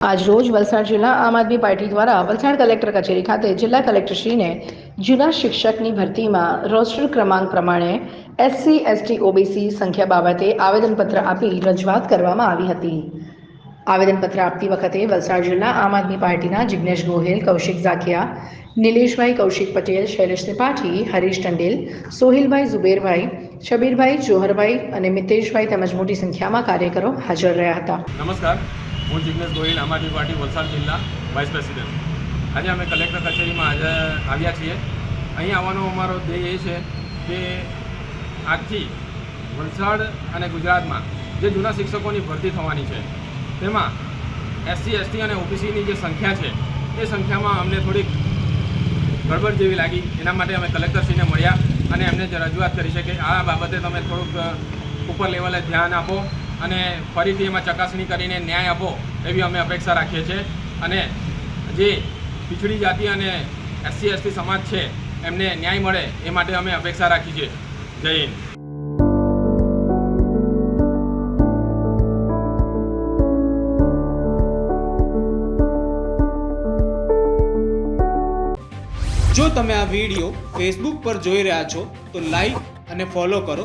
આજ રોજ વલસાડ જિલ્લા આમ આદમી પાર્ટી દ્વારા વલસાડ કલેક્ટર કચેરી ખાતે જિલ્લા કલેક્ટરશ્રીને જૂના શિક્ષકની ભરતીમાં રોસ્ટર ક્રમાંક પ્રમાણે એસસી, એસટી, ઓબીસી સંખ્યા બાબતે આવેદનપત્ર આપી રજૂઆત કરવામાં આવી હતી. આવેદનપત્ર આપતી વખતે વલસાડ જિલ્લા આમ આદમી પાર્ટીના જિજ્ઞેશ ગોહિલ, કૌશિક ઝાકિયા નિલેશભાઈ કૌશિક પટેલ, શૈલેષ ત્રિપાઠી, હરીશ ટંડેલ, સોહિલભાઈ ઝુબેરભાઈ શબીરભાઈ જોહરભાઈ અને મિતેશભાઈ તેમજ મોટી સંખ્યામાં કાર્યકરો હાજર રહ્યા હતા. નમસ્કાર. હું જિગ્નેશ ગોહિલ, આમ આદમી પાર્ટી, વલસાડ જિલ્લા વાઇસ પ્રેસિડેન્ટ આજે અમે કલેક્ટર કચેરીમાં આજે આવ્યા છીએ. અહીં આવવાનો અમારો ધ્યેય એ છે કે આજથી વલસાડ અને ગુજરાતમાં જે જૂના શિક્ષકોની ભરતી થવાની છે, તેમાં એસસી એસટી અને ઓબીસીની જે સંખ્યા છે, એ સંખ્યામાં અમને થોડીક ગડબડ જેવી લાગી. એના માટે અમે કલેક્ટરશ્રીને મળ્યા અને એમને રજૂઆત કરી છે કે આ બાબતે તમે થોડુંક ઉપર લેવલે ધ્યાન આપો. અને ફરીથી એમાં ચકાસણી કરીને ન્યાય આપો એવી અમે અપેક્ષા રાખીએ છીએ. અને જે પીછડી જાતિ અને એસસી, એસટી સમાજ છે, એમને ન્યાય મળે એ માટે અમે અપેક્ષા રાખી છે. જય હિન્દ. જો તમે આ વીડિયો ફેસબુક પર જોઈ રહ્યા છો, તો લાઈક અને ફોલો કરો.